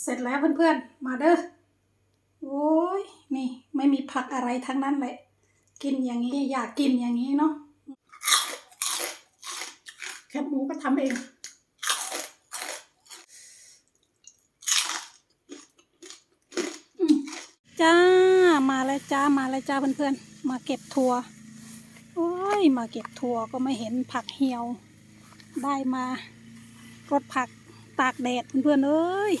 เสร็จแล้วเพื่อนๆ มาเด้อ โอ้ย นี่ไม่มีผักอะไรทั้งนั้นเลยกินอย่างนี้อยากกินอย่างนี้เนาะ แคบหมูก็ทำเองจ้า มาแล้วจ้า มาแล้วจ้าเพื่อนๆ มาเก็บถั่วโอ้ย มาเก็บถั่วก็ไม่เห็นผักเหี่ยว ได้มารดผักตากแดดเพื่อนๆเอ้ย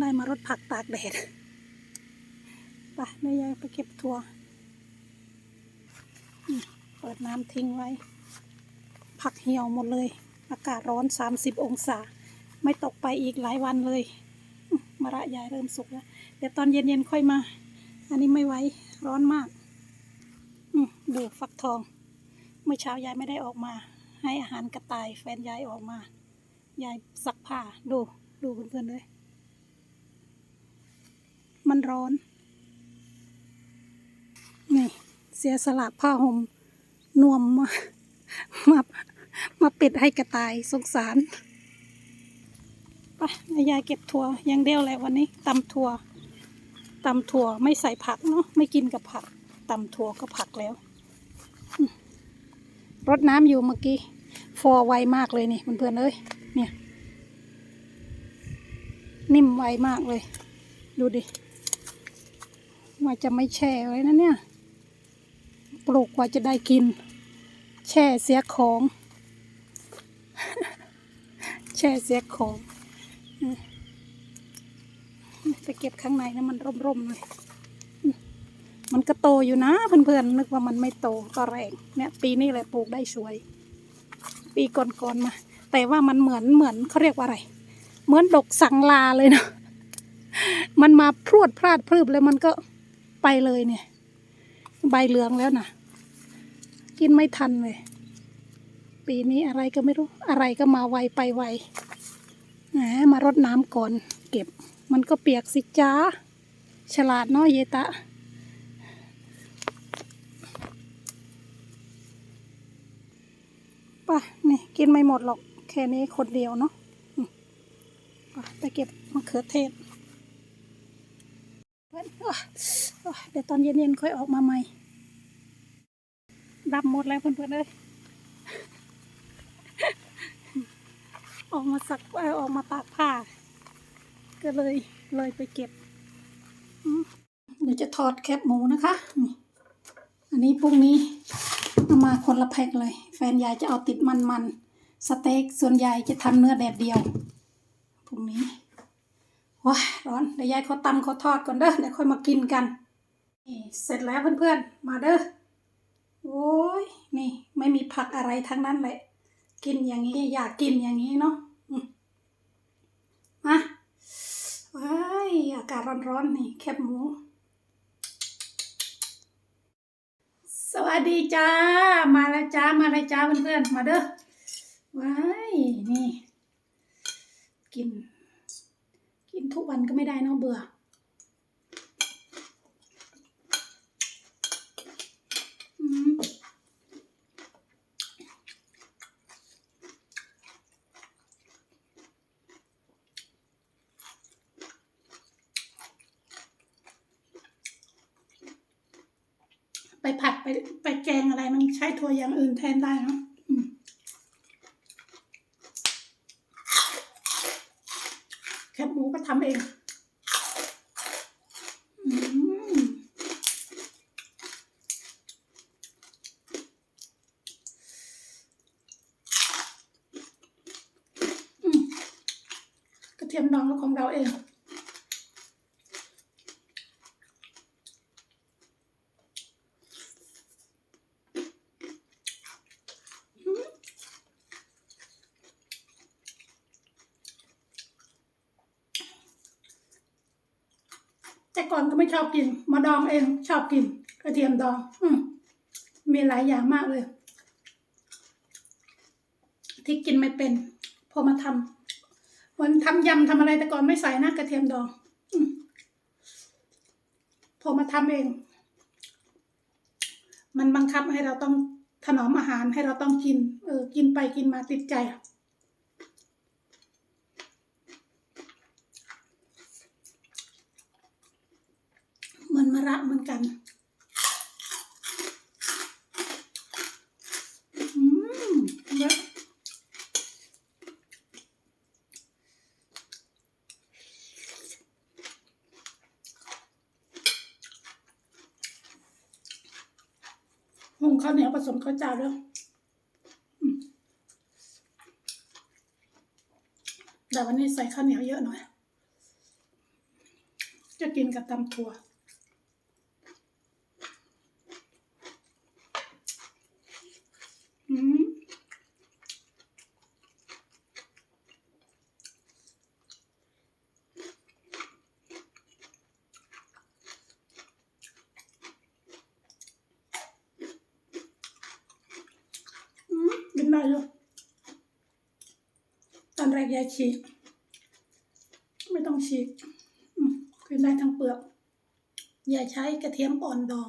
ได้มารดผักตากแดดไปแม่ยายไปเก็บถั่วเปิดน้ำทิ้งไว้ ผักเหี่ยวหมดเลย อากาศร้อน 30 องศา ไม่ตกไปอีกหลายวันเลยมมะระยายเริ่มสุกแล้ว เดี๋ยวตอนเย็นๆค่อยมา อันนี้ไม่ไหวร้อนมากอืมดูฟักทอง เมื่อเช้ายายไม่ได้ออกมา ให้อาหารกระต่ายแฟนยายออกมา ยายซักผ้าดูดูเพื่อนๆเลย ร้อน นี่ เสียสละผ้าห่มนวมมามามาปิดให้กระต่ายสงสารไปยายเก็บถั่วยังเดียวแหละวันนี้ตำถั่วตำถั่วไม่ใส่ผักเนาะไม่กินกับผักตำถั่วก็ผักแล้วรดน้ำอยู่เมื่อกี้ฟอไวมากเลยนี่เพื่อนๆเอ้ยเนี่ย นิ่มไวมากเลย ดูดิ ว่าจะไม่แช่ไว้นะเนี่ย ปลูกกว่าจะได้กิน แช่เสียของ แช่เสียของไปเก็บข้างในนะมันร่มๆเลยอืมมันก็โตอยู่นะเพื่อนๆนึกว่ามันไม่โตก็แรงเนี่ยปีนี้เลยปลูกได้สวย ปีก่อนๆมา แต่ว่ามันเหมือนเหมือนเขาเรียกว่าอะไร เหมือนดกสังลาเลยนะมันมาพรวดพลาดพรึบแล้วมันก็ ไปเลยเนี่ย ใบเหลืองแล้วนะกินไม่ทันเลย ปีนี้อะไรก็ไม่รู้ อะไรก็มาไวไปไวแหมมารดน้ำก่อน เก็บ มันก็เปียกสิจ้า ฉลาดเนาะเยตะไป่ะ นี่กินไม่หมดหรอก แค่นี้คนเดียวเนาะไปเก็บมะเขือเทศเเดี๋ยวตอนเย็นๆค่อยออกมาใหม่ดับหมดแล้วเพื่อนๆเลยออกมาสักอออกมาตากผ้า ก็เลยเลยไปเก็บ เดี๋ยวจะทอดแคบหมูนะคะนี่อันนี้พรุ่งนี้เอามาคนละแพ็คเลย แฟนยายจะเอาติดมันๆสเต็กส่วนยายจะทำเนื้อแดดเดียวพรุ่งนี้ว้าร้อนเดี๋ยวยายเขาตำเขาทอดก่อนเด้อเดี๋ยวค่อยมากินกัน นี่เสร็จแล้วเพื่อนๆ มาเด้อ โอ้ย นี่ไม่มีผักอะไรทั้งนั้นเลยกินอย่างนี้อยากกินอย่างนี้เนาะมาว้ายอากาศร้อนๆนี่แคบหมู สวัสดีจ้า มาแล้วจ้า มาแล้วจ้าเพื่อนๆ มาเด้อ ว้ายนี่ กิน กินทุกวันก็ไม่ได้เนาะเบื่อมไป ผัดไปไปแกงอะไรมันใช้ถั่วอย่างอื่นแทนได้นะแคบหมูก็ทำเองกระเทียมดองก็ของเราเอง ก่อนก็ไม่ชอบกิน มาดองเองชอบกิน กระเทียมดอง อืมีหลายอย่างมากเลย ที่กินไม่เป็น พอมาทำวันทำยำทำอะไรแต่ก่อนไม่ใส่นะกระเทียมดองอืพอมาทำเอง มันบังคับให้เราต้องถนอมอาหารให้เราต้องกิน เออ กินไปกินมาติดใจ มือนมะระเหมือนกัน อืมเยอะหุงข้าวเหนียวผสมข้าวเจ้าด้วยแต่วันนี้ใส่ข้าวเหนียวเยอะหน่อย จะกินกับตำถั่ว อืมอืมกิ นได้อยู่ตอนแรกยายฉีกไม่ต้องฉีกกินได้ทั้งเปลือกอย่าใช้กระเทียมอ่อนดอง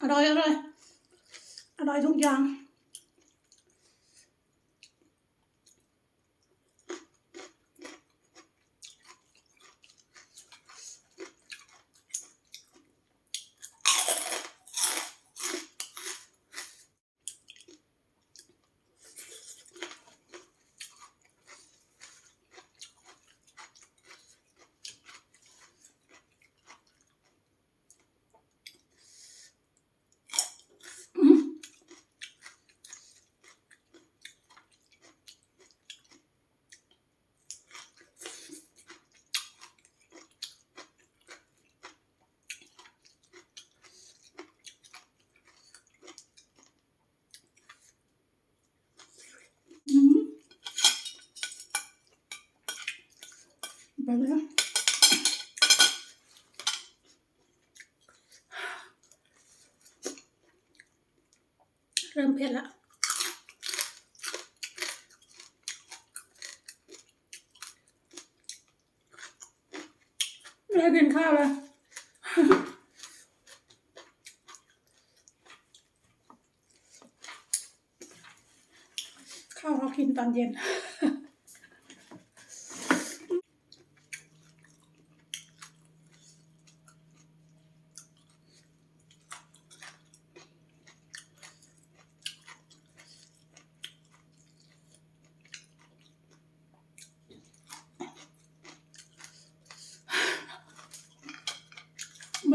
อร่อยอร่อยอร่อยทุกอย่าง อืม ปแล้วเริ่มเผ็ดแล้วไม่ได้กินข้าวเลยข้าวเรากินตอนเย็น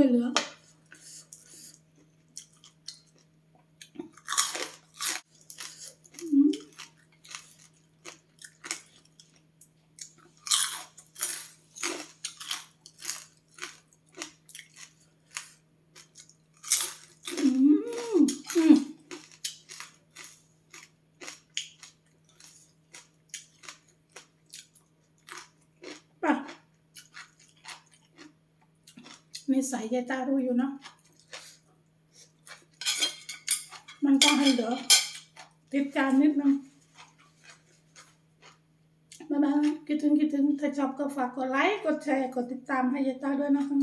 ไม่เหลือ อืมอืมอืมไป่ะ นิสัยยายตารู้อยู่เนาะมันต้องให้เหลือติดจานนิดนึงบ๊ายบายคิดถึงคิดถึงถ้าชอบก็ฝากกดไลค์ กดแชร์ กดติดตามให้ยายตาด้วยนะคะ